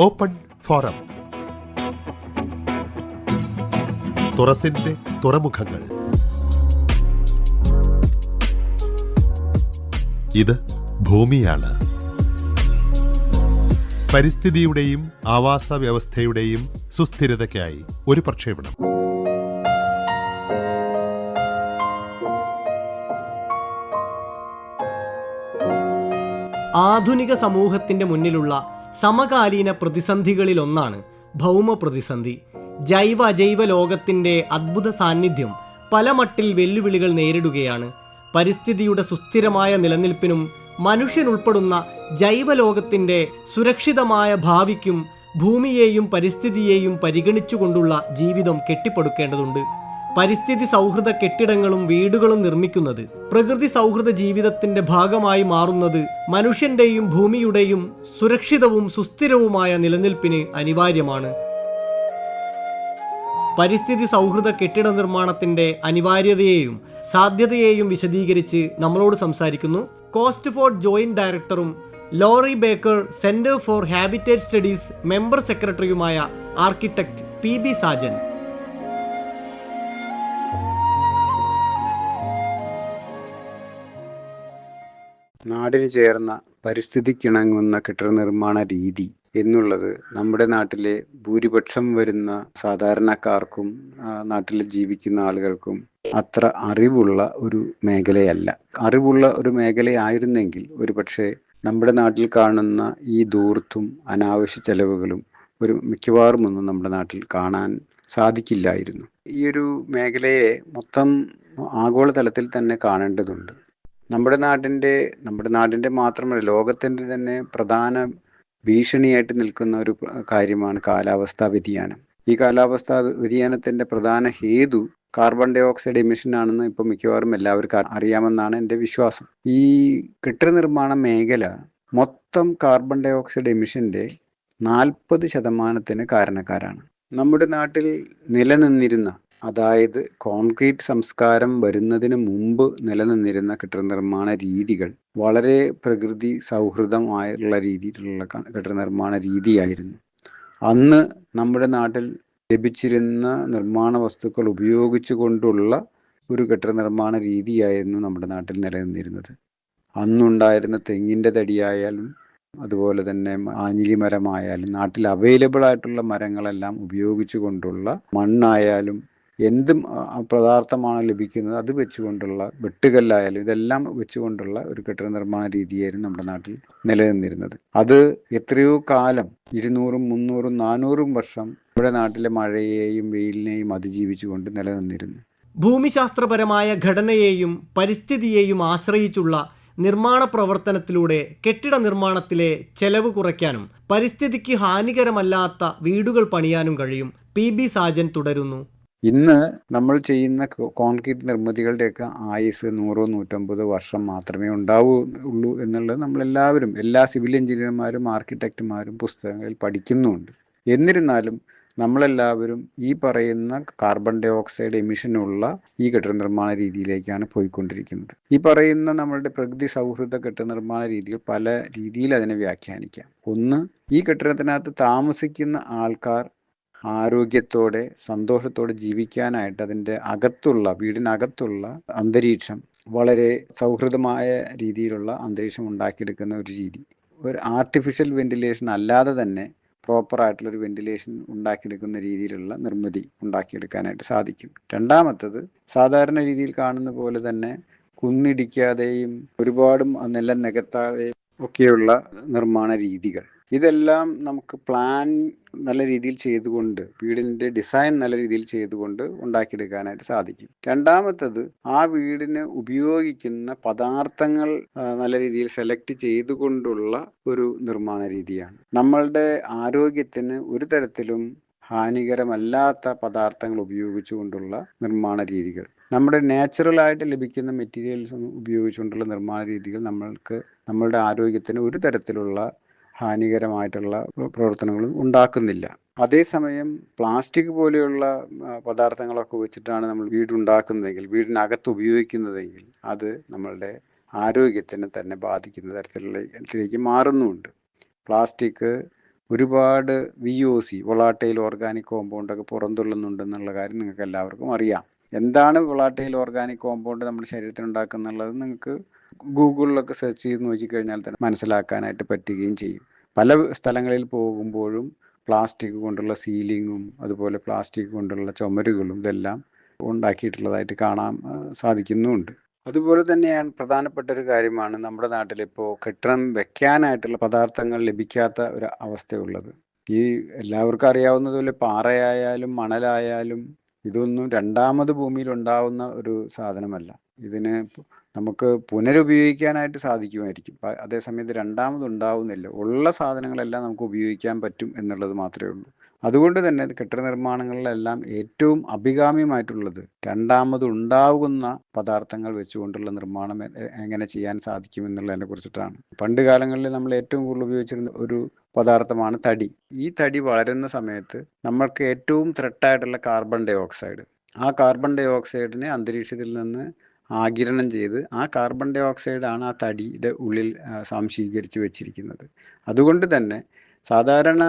Open forum. തുറസിന്റെ തുറമുഖങ്ങൾ. ഇത് ഭൂമിയാണ്. പരിസ്ഥിതിയുടെയും ആവാസ വ്യവസ്ഥയുടെയും സുസ്ഥിരതയ്ക്കായി ഒരു പ്രക്ഷേപണം. ആധുനിക സമൂഹത്തിന്റെ മുന്നിലുള്ള സമകാലീന പ്രതിസന്ധികളിലൊന്നാണ് ഭൗമ പ്രതിസന്ധി ജൈവ അജൈവ ലോകത്തിന്റെ അദ്ഭുത സാന്നിധ്യം പല മട്ടിൽ വെല്ലുവിളികൾ നേരിടുകയാണ്. പരിസ്ഥിതിയുടെ സുസ്ഥിരമായ നിലനിൽപ്പിനും മനുഷ്യനുൾപ്പെടുന്ന ജൈവലോകത്തിന്റെ സുരക്ഷിതമായ ഭാവിക്കും ഭൂമിയെയും പരിസ്ഥിതിയെയും പരിഗണിച്ചുകൊണ്ടുള്ള ജീവിതം കെട്ടിപ്പടുക്കേണ്ടതുണ്ട്. പരിസ്ഥിതി സൗഹൃദ കെട്ടിടങ്ങളും വീടുകളും നിർമ്മിക്കുന്നത് പ്രകൃതി സൗഹൃദ ജീവിതത്തിന്റെ ഭാഗമായി മാറുന്നത് മനുഷ്യന്റെയും ഭൂമിയുടെയും സുരക്ഷിതവും സുസ്ഥിരവുമായ നിലനിൽപ്പിന് അനിവാര്യമാണ്. പരിസ്ഥിതി സൗഹൃദ കെട്ടിട നിർമ്മാണത്തിന്റെ അനിവാര്യതയെയും സാധ്യതയെയും വിശദീകരിച്ച് നമ്മളോട് സംസാരിക്കുന്നു. കോസ്റ്റ് ഫോർ ജോയിന്റ് ഡയറക്ടറും Laurie Baker centre for habitat studies member സെക്രട്ടറിയുമായ ആർക്കിടെക്ട് പി ബി സാജൻ. നാടിന് ചേർന്ന പരിസ്ഥിതിക്കിണങ്ങുന്ന കെട്ടിട നിർമ്മാണ രീതി എന്നുള്ളത് നമ്മുടെ നാട്ടിലെ ഭൂരിപക്ഷം വരുന്ന സാധാരണക്കാർക്കും നാട്ടിൽ ജീവിക്കുന്ന ആളുകൾക്കും അത്ര അറിവുള്ള ഒരു മേഖലയല്ല. അറിവുള്ള ഒരു മേഖലയായിരുന്നെങ്കിൽ ഒരു പക്ഷേ നമ്മുടെ നാട്ടിൽ കാണുന്ന ഈ ദൂർത്തും അനാവശ്യ ചെലവുകളും ഒരു മിക്കവാറും ഒന്നും നമ്മുടെ നാട്ടിൽ കാണാൻ സാധിക്കില്ലായിരുന്നു. ഈ ഒരു മേഖലയെ മൊത്തം ആഗോളതലത്തിൽ തന്നെ കാണേണ്ടതുണ്ട്. നമ്മുടെ നാടിന്റെ നമ്മുടെ നാടിന്റെ മാത്രമല്ല ലോകത്തിന്റെ തന്നെ പ്രധാന ഭീഷണിയായിട്ട് നിൽക്കുന്ന ഒരു കാര്യമാണ് കാലാവസ്ഥാ വ്യതിയാനം. ഈ കാലാവസ്ഥാ വ്യതിയാനത്തിന്റെ പ്രധാന ഹേതു കാർബൺ ഡൈ ഓക്സൈഡ് എമിഷൻ ആണെന്ന് ഇപ്പം മിക്കവാറും എല്ലാവർക്കും അറിയാമെന്നാണ് എന്റെ വിശ്വാസം. ഈ കെട്ടിട നിർമ്മാണ മേഖല മൊത്തം കാർബൺ ഡൈ ഓക്സൈഡ് എമിഷന്റെ നാൽപ്പത് ശതമാനത്തിന് കാരണക്കാരാണ്. നമ്മുടെ നാട്ടിൽ നിലനിന്നിരുന്ന അതായത് കോൺക്രീറ്റ് സംസ്കാരം വരുന്നതിന് മുമ്പ് നിലനിന്നിരുന്ന കെട്ടിട നിർമ്മാണ രീതികൾ വളരെ പ്രകൃതി സൗഹൃദമായുള്ള രീതിയിലുള്ള കെട്ടിട നിർമ്മാണ രീതിയായിരുന്നു. അന്ന് നമ്മുടെ നാട്ടിൽ ലഭിച്ചിരുന്ന നിർമ്മാണ വസ്തുക്കൾ ഉപയോഗിച്ചു കൊണ്ടുള്ള ഒരു കെട്ടിട നിർമ്മാണ രീതിയായിരുന്നു നമ്മുടെ നാട്ടിൽ നിലനിന്നിരുന്നത്. അന്നുണ്ടായിരുന്ന തെങ്ങിന്റെ തടിയായാലും അതുപോലെ തന്നെ ആഞ്ഞിലി മരമായാലും നാട്ടിൽ അവൈലബിൾ ആയിട്ടുള്ള മരങ്ങളെല്ലാം ഉപയോഗിച്ചു കൊണ്ടുള്ള മണ്ണായാലും എന്തും പദാർത്ഥമാണ് ലഭിക്കുന്നത്. അത് വെച്ചുകൊണ്ടുള്ള വെട്ടുകല്ലായാലും ഇതെല്ലാം വെച്ചുകൊണ്ടുള്ള ഒരു കെട്ടിട നിർമ്മാണ രീതിയായിരുന്നു നമ്മുടെ നാട്ടിൽ നിലനിന്നിരുന്നത്. അത് എത്രയോ കാലം ഇരുന്നൂറും മുന്നൂറും നാനൂറും വർഷം നമ്മുടെ നാട്ടിലെ മഴയെയും വെയിലിനെയും അതിജീവിച്ചുകൊണ്ട് നിലനിന്നിരുന്നു. ഭൂമിശാസ്ത്രപരമായ ഘടനയെയും പരിസ്ഥിതിയെയും ആശ്രയിച്ചുള്ള നിർമ്മാണ പ്രവർത്തനത്തിലൂടെ കെട്ടിട നിർമ്മാണത്തിലെ ചെലവ് കുറയ്ക്കാനും പരിസ്ഥിതിക്ക് ഹാനികരമല്ലാത്ത വീടുകൾ പണിയാനും കഴിയും പി. ബി. സാജൻ തുടരുന്നു. ഇന്ന് നമ്മൾ ചെയ്യുന്ന കോൺക്രീറ്റ് നിർമ്മിതികളുടെയൊക്കെ ആയുസ് നൂറോ നൂറ്റമ്പതോ വർഷം മാത്രമേ ഉണ്ടാവൂ ഉള്ളൂ എന്നുള്ളത് നമ്മളെല്ലാവരും എല്ലാ സിവിൽ എഞ്ചിനീയർമാരും ആർക്കിടെക്റ്റുമാരും പുസ്തകങ്ങളിൽ പഠിക്കുന്നുണ്ട്. എന്നിരുന്നാലും നമ്മളെല്ലാവരും ഈ പറയുന്ന കാർബൺ ഡൈ ഓക്സൈഡ് എമിഷനുള്ള ഈ കെട്ടിട നിർമ്മാണ രീതിയിലേക്കാണ് പോയിക്കൊണ്ടിരിക്കുന്നത്. ഈ പറയുന്ന നമ്മളുടെ പ്രകൃതി സൗഹൃദ കെട്ടിട നിർമ്മാണ രീതികൾ പല രീതിയിൽ അതിനെ വ്യാഖ്യാനിക്കാം. ഒന്ന് ഈ കെട്ടിടത്തിനകത്ത് താമസിക്കുന്ന ആൾക്കാർ ആരോഗ്യത്തോടെ സന്തോഷത്തോടെ ജീവിക്കാനായിട്ട് അതിന്റെ അകത്തുള്ള വീടിനകത്തുള്ള അന്തരീക്ഷം വളരെ സൗഹൃദമായ രീതിയിലുള്ള അന്തരീക്ഷം ഉണ്ടാക്കിയെടുക്കുന്ന ഒരു രീതി. ഒരു ആർട്ടിഫിഷ്യൽ വെന്റിലേഷൻ അല്ലാതെ തന്നെ ഒരു വെന്റിലേഷൻ ഉണ്ടാക്കിയെടുക്കുന്ന രീതിയിലുള്ള നിർമ്മിതി ഉണ്ടാക്കിയെടുക്കാനായിട്ട് സാധിക്കും. രണ്ടാമത്തത് സാധാരണ രീതിയിൽ കാണുന്ന പോലെ തന്നെ കുന്നിടിക്കാതെയും ഒരുപാടും നിലം നികത്താതെയും ഒക്കെയുള്ള നിർമ്മാണ രീതികൾ. ഇതെല്ലാം നമുക്ക് പ്ലാൻ നല്ല രീതിയിൽ ചെയ്തുകൊണ്ട് വീടിന്റെ ഡിസൈൻ നല്ല രീതിയിൽ ചെയ്തുകൊണ്ട് ഉണ്ടാക്കിയെടുക്കാനായിട്ട് സാധിക്കും. രണ്ടാമത്തത് ആ വീടിന് ഉപയോഗിക്കുന്ന പദാർത്ഥങ്ങൾ നല്ല രീതിയിൽ സെലക്ട് ചെയ്തുകൊണ്ടുള്ള ഒരു നിർമ്മാണ രീതിയാണ്. നമ്മളുടെ ആരോഗ്യത്തിന് ഒരു തരത്തിലും ഹാനികരമല്ലാത്ത പദാർത്ഥങ്ങൾ ഉപയോഗിച്ചുകൊണ്ടുള്ള നിർമ്മാണ രീതികൾ. നമ്മുടെ നാച്ചുറൽ ആയിട്ട് ലഭിക്കുന്ന മെറ്റീരിയൽസ് ഉപയോഗിച്ചുകൊണ്ടുള്ള നിർമ്മാണ രീതികൾ നമ്മൾക്ക് നമ്മളുടെ ആരോഗ്യത്തിന് ഒരു തരത്തിലുള്ള ഹാനികരമായിട്ടുള്ള പ്ര- പ്രവർത്തനങ്ങളും ഉണ്ടാക്കുന്നില്ല. അതേസമയം പ്ലാസ്റ്റിക് പോലെയുള്ള പദാർത്ഥങ്ങളൊക്കെ വെച്ചിട്ടാണ് നമ്മൾ വീടുണ്ടാക്കുന്നതെങ്കിൽ വീടിനകത്ത് ഉപയോഗിക്കുന്നതെങ്കിൽ അത് നമ്മളുടെ ആരോഗ്യത്തിനെ തന്നെ ബാധിക്കുന്ന തരത്തിലേക്ക് മാറുന്നുമുണ്ട് പ്ലാസ്റ്റിക് ഒരുപാട് V O C volatile organic compound ഒക്കെ പുറന്തള്ളുന്നുണ്ടെന്നുള്ള കാര്യം നിങ്ങൾക്ക് എല്ലാവർക്കും അറിയാം. എന്താണ് വൊളാട്ടൈൽ ഓർഗാനിക് കോമ്പൗണ്ട് നമ്മുടെ ശരീരത്തിൽ ഉണ്ടാക്കുന്നുള്ളത് നിങ്ങൾക്ക് ഗൂഗിളിലൊക്കെ സെർച്ച് ചെയ്ത് നോക്കിക്കഴിഞ്ഞാൽ തന്നെ മനസ്സിലാക്കാനായിട്ട് പറ്റുകയും ചെയ്യും. പല സ്ഥലങ്ങളിൽ പോകുമ്പോഴും പ്ലാസ്റ്റിക് കൊണ്ടുള്ള സീലിങ്ങും അതുപോലെ പ്ലാസ്റ്റിക് കൊണ്ടുള്ള ചുമരുകളും ഇതെല്ലാം ഉണ്ടാക്കിയിട്ടുള്ളതായിട്ട് കാണാൻ സാധിക്കുന്നുമുണ്ട്. അതുപോലെ തന്നെയാണ് പ്രധാനപ്പെട്ട ഒരു കാര്യമാണ് നമ്മുടെ നാട്ടിലിപ്പോൾ കെട്ടിടം വെക്കാനായിട്ടുള്ള പദാർത്ഥങ്ങൾ ലഭിക്കാത്ത ഒരു അവസ്ഥയുള്ളത്. ഈ എല്ലാവർക്കും അറിയാവുന്നതുപോലെ പാറയായാലും മണലായാലും ഇതൊന്നും രണ്ടാമത് ഭൂമിയിൽ ഉണ്ടാവുന്ന ഒരു സാധനമല്ല. ഇതിന് നമുക്ക് പുനരുപയോഗിക്കാനായിട്ട് സാധിക്കുമായിരിക്കും. അതേസമയത്ത് രണ്ടാമത് ഉണ്ടാവുന്നില്ല. ഉള്ള സാധനങ്ങളെല്ലാം നമുക്ക് ഉപയോഗിക്കാൻ പറ്റും എന്നുള്ളത് മാത്രമേ ഉള്ളൂ. അതുകൊണ്ട് തന്നെ കെട്ടിട നിർമ്മാണങ്ങളിലെല്ലാം ഏറ്റവും അഭികാമ്യമായിട്ടുള്ളത് രണ്ടാമത് ഉണ്ടാകുന്ന പദാർത്ഥങ്ങൾ വെച്ചുകൊണ്ടുള്ള നിർമ്മാണം എങ്ങനെ ചെയ്യാൻ സാധിക്കും എന്നുള്ളതിനെ കുറിച്ചിട്ടാണ്. പണ്ട് കാലങ്ങളിൽ നമ്മൾ ഏറ്റവും കൂടുതൽ ഉപയോഗിച്ചിരുന്ന ഒരു പദാർത്ഥമാണ് തടി. ഈ തടി വളരുന്ന സമയത്ത് നമ്മൾക്ക് ഏറ്റവും ത്രെട്ടായിട്ടുള്ള കാർബൺ ഡൈ ഓക്സൈഡ് ആ കാർബൺ ഡൈ ഓക്സൈഡിനെ അന്തരീക്ഷത്തിൽ നിന്ന് ആഗിരണം ചെയ്ത് ആ കാർബൺ ഡൈ ഓക്സൈഡാണ് ആ തടിയുടെ ഉള്ളിൽ സംശീകരിച്ച് വെച്ചിരിക്കുന്നത്. അതുകൊണ്ട് തന്നെ സാധാരണ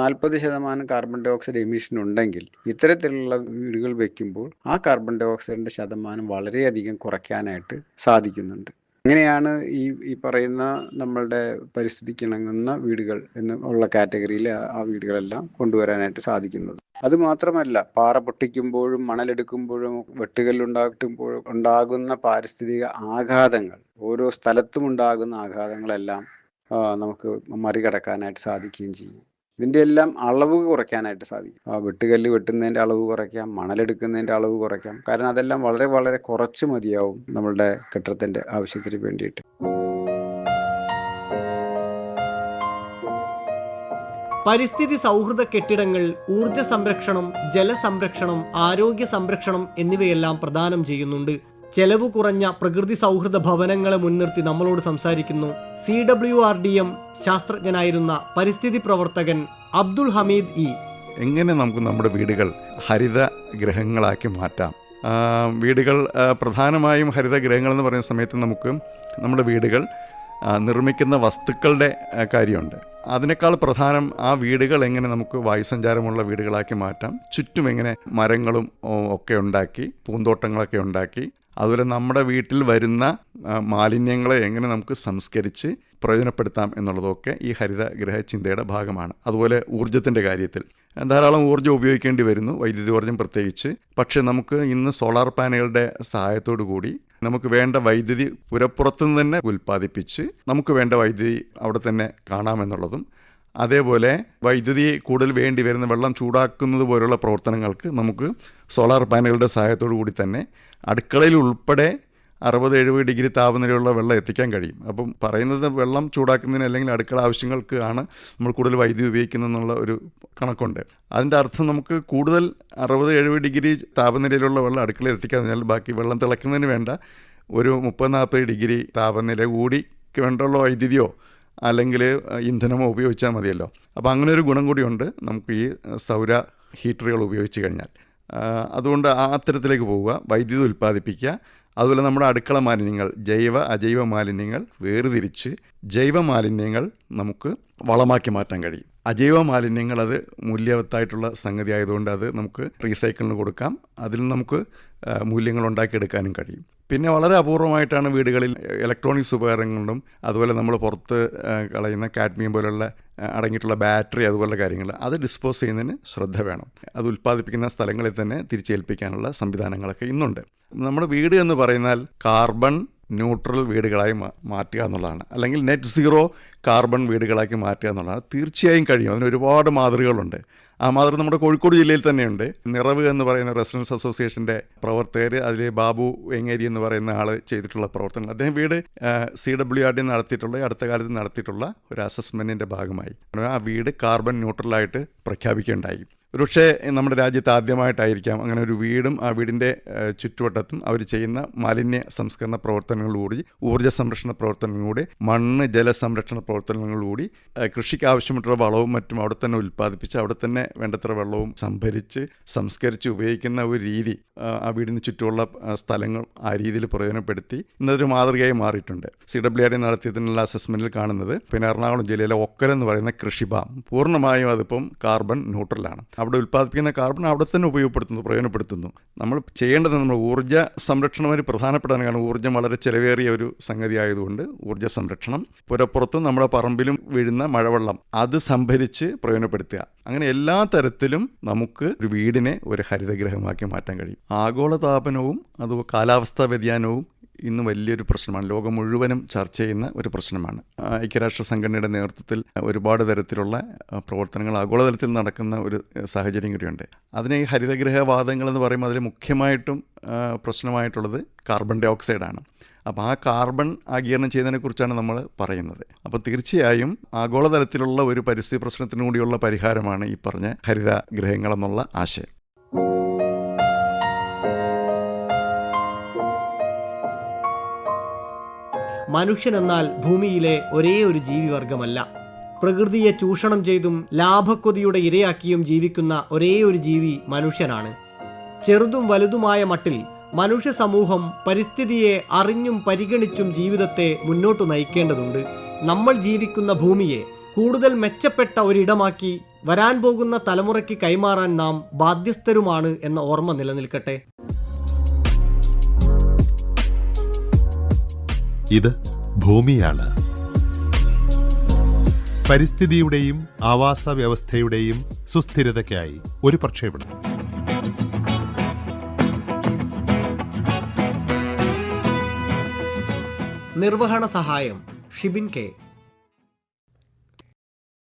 നാൽപ്പത് ശതമാനം കാർബൺ ഡൈ ഓക്സൈഡ് എമിഷൻ ഉണ്ടെങ്കിൽ ഇത്തരത്തിലുള്ള വീടുകൾ വെക്കുമ്പോൾ ആ കാർബൺ ഡൈ ഓക്സൈഡിന്റെ ശതമാനം വളരെയധികം കുറയ്ക്കാനായിട്ട് സാധിക്കുന്നുണ്ട്. അങ്ങനെയാണ് ഈ ഈ പറയുന്ന നമ്മളുടെ പരിസ്ഥിതിക്ക് ഇണങ്ങുന്ന വീടുകൾ എന്ന് ഉള്ള കാറ്റഗറിയിൽ ആ- വീടുകളെല്ലാം കൊണ്ടുവരാനായിട്ട് സാധിക്കുന്നത്? അത് മാത്രമല്ല പാറ പൊട്ടിക്കുമ്പോഴും മണലെടുക്കുമ്പോഴും വെട്ടുകല്ലുണ്ടാക്കുമ്പോഴും ഉണ്ടാകുന്ന പാരിസ്ഥിതിക ആഘാതങ്ങൾ ഓരോ സ്ഥലത്തും ഉണ്ടാകുന്ന ആഘാതങ്ങളെല്ലാം നമുക്ക് മറികടക്കാനായിട്ട് സാധിക്കുകയും ചെയ്യും. ഇതിന്റെ എല്ലാം അളവ് കുറയ്ക്കാനായിട്ട് സാധിക്കും. ആ വെട്ടുകല്ല് വെട്ടുന്നതിന്റെ അളവ് കുറയ്ക്കാം മണലെടുക്കുന്നതിന്റെ അളവ് കുറയ്ക്കാം. കാരണം അതെല്ലാം വളരെ വളരെ കുറച്ച് മതിയാവും നമ്മളുടെ കെട്ടിടത്തിന്റെ ആവശ്യത്തിന് വേണ്ടിയിട്ട്. പരിസ്ഥിതി സൗഹൃദ കെട്ടിടങ്ങൾ ഊർജ സംരക്ഷണം ജലസംരക്ഷണം ആരോഗ്യ സംരക്ഷണം എന്നിവയെല്ലാം പ്രദാനം ചെയ്യുന്നുണ്ട് ചെലവ് കുറഞ്ഞ പ്രകൃതി സൗഹൃദ ഭവനങ്ങളെ മുൻനിർത്തി നമ്മളോട് സംസാരിക്കുന്നു. C W R D M ശാസ്ത്രജ്ഞനായിരുന്ന പരിസ്ഥിതി പ്രവർത്തകൻ അബ്ദുൾ ഹമീദ് ഇ. എങ്ങനെ നമുക്ക് നമ്മുടെ വീടുകൾ ഹരിത ഗ്രഹങ്ങളാക്കി മാറ്റാം? വീടുകൾ പ്രധാനമായും ഹരിത ഗ്രഹങ്ങൾ എന്ന് പറയുന്ന സമയത്ത് നമുക്ക് നമ്മുടെ വീടുകൾ നിർമ്മിക്കുന്ന വസ്തുക്കളുടെ കാര്യമുണ്ട്. അതിനേക്കാൾ പ്രധാനം ആ വീടുകൾ എങ്ങനെ നമുക്ക് വായുസഞ്ചാരമുള്ള വീടുകളാക്കി മാറ്റാം. ചുറ്റും എങ്ങനെ മരങ്ങളും ഒക്കെ ഉണ്ടാക്കി പൂന്തോട്ടങ്ങളൊക്കെ ഉണ്ടാക്കി അതുപോലെ നമ്മുടെ വീട്ടിൽ വരുന്ന മാലിന്യങ്ങളെ എങ്ങനെ നമുക്ക് സംസ്കരിച്ച് പ്രയോജനപ്പെടുത്താം എന്നുള്ളതൊക്കെ ഈ ഹരിത ഗ്രഹ ചിന്തയുടെ ഭാഗമാണ്. അതുപോലെ ഊർജത്തിന്റെ കാര്യത്തിൽ. ധാരാളം ഊർജം ഉപയോഗിക്കേണ്ടി വരുന്നു വൈദ്യുതി ഊർജം പ്രത്യേകിച്ച്. പക്ഷേ നമുക്ക് ഇന്ന് സോളാർ പാനലുകളുടെ സഹായത്തോടു കൂടി നമുക്ക് വേണ്ട വൈദ്യുതി പുരപ്പുറത്തുനിന്ന് തന്നെ ഉൽപ്പാദിപ്പിച്ച് നമുക്ക് വേണ്ട വൈദ്യുതി അവിടെ തന്നെ കാണാമെന്നുള്ളതും അതേപോലെ വൈദ്യുതി കൂടുതൽ വേണ്ടി വരുന്ന വെള്ളം ചൂടാക്കുന്നത് പോലുള്ള പ്രവർത്തനങ്ങൾക്ക് നമുക്ക് സോളാർ പാനലുകളുടെ സഹായത്തോടു കൂടി തന്നെ അടുക്കളയിൽ ഉൾപ്പെടെ അറുപത് എഴുപത് ഡിഗ്രി താപനിലയുള്ള വെള്ളം എത്തിക്കാൻ കഴിയും. അപ്പം പറയുന്നത് വെള്ളം ചൂടാക്കുന്നതിന് അല്ലെങ്കിൽ അടുക്കള ആവശ്യങ്ങൾക്ക് ആണ് നമ്മൾ കൂടുതൽ വൈദ്യുതി ഉപയോഗിക്കുന്നതെന്നുള്ള ഒരു കണക്കുണ്ട്. അതിന്റെ അർത്ഥം നമുക്ക് കൂടുതൽ അറുപത് എഴുപത് ഡിഗ്രി താപനിലയിലുള്ള വെള്ളം അടുക്കളയിൽ എത്തിക്കാന്ന് പറഞ്ഞാൽ ബാക്കി വെള്ളം തിളയ്ക്കുന്നതിന് വേണ്ട ഒരു മുപ്പത് നാൽപ്പത് ഡിഗ്രി താപനില കൂടി വേണ്ടുള്ള വൈദ്യുതിയോ അല്ലെങ്കിൽ ഇന്ധനമോ ഉപയോഗിച്ചാൽ മതിയല്ലോ. അപ്പോൾ അങ്ങനെ ഒരു ഗുണം കൂടിയുണ്ട്. നമുക്ക് ഈ സൗര ഹീറ്ററുകൾ ഉപയോഗിച്ച് കഴിഞ്ഞാൽ. അതുകൊണ്ട് ആ അത്തരത്തിലേക്ക് പോവുക വൈദ്യുതി ഉൽപ്പാദിപ്പിക്കുക. അതുപോലെ നമ്മുടെ അടുക്കള മാലിന്യങ്ങൾ ജൈവ അജൈവ മാലിന്യങ്ങൾ വേർതിരിച്ച് ജൈവ മാലിന്യങ്ങൾ നമുക്ക് വളമാക്കി മാറ്റാൻ കഴിയും. അജൈവ മാലിന്യങ്ങൾ അത് മൂല്യവത്തായിട്ടുള്ള സംഗതി ആയതുകൊണ്ട് അത് നമുക്ക് റീസൈക്കിളിന് കൊടുക്കാം. അതിൽ നമുക്ക് മൂല്യങ്ങൾ ഉണ്ടാക്കിയെടുക്കാനും കഴിയും. പിന്നെ വളരെ അപൂർവമായിട്ടാണ് വീടുകളിൽ ഇലക്ട്രോണിക്സ് ഉപകരണങ്ങളും അതുപോലെ നമ്മൾ പുറത്ത് കളയുന്ന കാഡ്മിയം പോലുള്ള അടങ്ങിയിട്ടുള്ള ബാറ്ററി അതുപോലുള്ള കാര്യങ്ങൾ അത് ഡിസ്പോസ് ചെയ്യുന്നതിന് ശ്രദ്ധ വേണം. അത് ഉൽപ്പാദിപ്പിക്കുന്ന സ്ഥലങ്ങളിൽ തന്നെ തിരിച്ചേൽപ്പിക്കാനുള്ള സംവിധാനങ്ങളൊക്കെ ഇന്നുണ്ട്. നമ്മുടെ വീട് എന്ന് പറയുന്നാൽ കാർബൺ ന്യൂട്രൽ വീടുകളായി മാറ്റുക എന്നുള്ളതാണ്. അല്ലെങ്കിൽ നെറ്റ് സീറോ കാർബൺ വീടുകളാക്കി മാറ്റുക എന്നുള്ളതാണ്. തീർച്ചയായും കഴിയും. അതിന് ഒരുപാട് മാതൃകകളുണ്ട്. ആ മാതൃക നമ്മുടെ കോഴിക്കോട് ജില്ലയിൽ തന്നെയുണ്ട്. നിറവ് എന്ന് പറയുന്ന റെസിഡൻസ് അസോസിയേഷന്റെ പ്രവർത്തകർ അതിൽ ബാബു വെങ്ങേരി എന്ന് പറയുന്ന ആൾ ചെയ്തിട്ടുള്ള പ്രവർത്തനങ്ങൾ. അദ്ദേഹം വീട് സി ഡബ്ല്യു ആർ ഡി നടത്തിയിട്ടുള്ള അടുത്ത കാലത്ത് നടത്തിയിട്ടുള്ള ഒരു അസസ്മെന്റിന്റെ ഭാഗമായി. ആ വീട് കാർബൺ ന്യൂട്രലായിട്ട് പ്രഖ്യാപിക്കുകയുണ്ടായി. ഒരുപക്ഷെ നമ്മുടെ രാജ്യത്ത് ആദ്യമായിട്ടായിരിക്കാം അങ്ങനെ ഒരു വീടും ആ വീടിന്റെ ചുറ്റുവട്ടത്തും അവർ ചെയ്യുന്ന മാലിന്യ സംസ്കരണ പ്രവർത്തനങ്ങളിലൂടി ഊർജ സംരക്ഷണ പ്രവർത്തനങ്ങളിലൂടെ മണ്ണ് ജലസംരക്ഷണ പ്രവർത്തനങ്ങളിലൂടി ഏഹ്, കൃഷിക്ക് ആവശ്യമായിട്ടുള്ള വളവും മറ്റും അവിടെ തന്നെ ഉൽപ്പാദിപ്പിച്ച് അവിടെ തന്നെ വേണ്ടത്ര വെള്ളവും സംഭരിച്ച് സംസ്കരിച്ച് ഉപയോഗിക്കുന്ന ഒരു രീതി ആ, വീടിന് ചുറ്റുമുള്ള സ്ഥലങ്ങൾ ആ രീതിയിൽ പ്രയോജനപ്പെടുത്തി ഇന്നതൊരു മാതൃകയായി മാറിയിട്ടുണ്ട്. സി ഡബ്ല്യു ആർ നടത്തിയതിനുള്ള അസസ്മെന്റിൽ കാണുന്നത് പിന്നെ എറണാകുളം ജില്ലയിലെ ഒക്കൽ എന്ന് പറയുന്ന കൃഷിഭാം പൂർണമായും അതിപ്പം കാർബൺ ന്യൂട്രലാണ് അവിടെ ഉൽപ്പാദിപ്പിക്കുന്ന കാർബൺ അവിടെ തന്നെ ഉപയോഗപ്പെടുത്തുന്നു പ്രയോജനപ്പെടുത്തുന്നു. നമ്മൾ ചെയ്യേണ്ടത് നമ്മൾ ഊർജ സംരക്ഷണം പ്രധാനപ്പെട്ടാണ് കാരണം ഊർജം വളരെ ചിലവേറിയ ഒരു സംഗതി ആയതുകൊണ്ട് ഊർജ സംരക്ഷണം. പുരപ്പുറത്തും നമ്മുടെ പറമ്പിലും വീഴുന്ന മഴവെള്ളം അത് സംഭരിച്ച് പ്രയോജനപ്പെടുത്തുക. അങ്ങനെ എല്ലാ തരത്തിലും നമുക്ക് ഒരു വീടിനെ ഒരു ഹരിതഗ്രഹമാക്കി മാറ്റാൻ കഴിയും. ആഗോളതാപനവും അതുപോലെ കാലാവസ്ഥാ വ്യതിയാനവും ഇന്ന് വലിയൊരു പ്രശ്നമാണ്. ലോകം മുഴുവനും ചർച്ച ചെയ്യുന്ന ഒരു പ്രശ്നമാണ്. ഐക്യരാഷ്ട്ര സംഘടനയുടെ നേതൃത്വത്തിൽ ഒരുപാട് തരത്തിലുള്ള പ്രവർത്തനങ്ങൾ ആഗോളതലത്തിൽ നടക്കുന്ന ഒരു സാഹചര്യം കൂടിയുണ്ട്. അതിനെ ഈ ഹരിതഗ്രഹവാദങ്ങൾ എന്ന് പറയുമ്പോൾ അതിൽ മുഖ്യമായിട്ടും പ്രശ്നമായിട്ടുള്ളത് കാർബൺ ഡൈ ഓക്സൈഡാണ് അപ്പോൾ ആ കാർബൺ ആഗീരണം ചെയ്യുന്നതിനെക്കുറിച്ചാണ് നമ്മൾ പറയുന്നത്. അപ്പോൾ തീർച്ചയായും ആഗോളതലത്തിലുള്ള ഒരു പരിസ്ഥിതി പ്രശ്നത്തിനു കൂടിയുള്ള പരിഹാരമാണ് ഈ പറഞ്ഞ ഹരിത ഗ്രഹങ്ങളെന്നുള്ള ആശയം. മനുഷ്യനെന്നാൽ ഭൂമിയിലെ ഒരേ ഒരു ജീവിവർഗമല്ല പ്രകൃതിയെ ചൂഷണം ചെയ്തും ലാഭക്കൊതിയുടെ ഇരയാക്കിയും ജീവിക്കുന്ന ഒരേ ഒരു ജീവി മനുഷ്യനാണ്. ചെറുതും വലുതുമായ മട്ടിൽ മനുഷ്യ സമൂഹം പരിസ്ഥിതിയെ അറിഞ്ഞും പരിഗണിച്ചും ജീവിതത്തെ മുന്നോട്ട് നയിക്കേണ്ടതുണ്ട്. നമ്മൾ ജീവിക്കുന്ന ഭൂമിയെ കൂടുതൽ മെച്ചപ്പെട്ട ഒരിടമാക്കി വരാൻ പോകുന്ന തലമുറയ്ക്ക് കൈമാറാൻ നാം ബാധ്യസ്ഥരുമാണ് എന്ന ഓർമ്മ നിലനിൽക്കട്ടെ. ഇത് ഭൂമിയാണ്. പരിസ്ഥിതിയുടെയും ആവാസ വ്യവസ്ഥയുടെയും സുസ്ഥിരതയ്ക്കായി ഒരു പ്രക്ഷേപണം. നിർവഹണ സഹായം ഷിബിൻ കെ.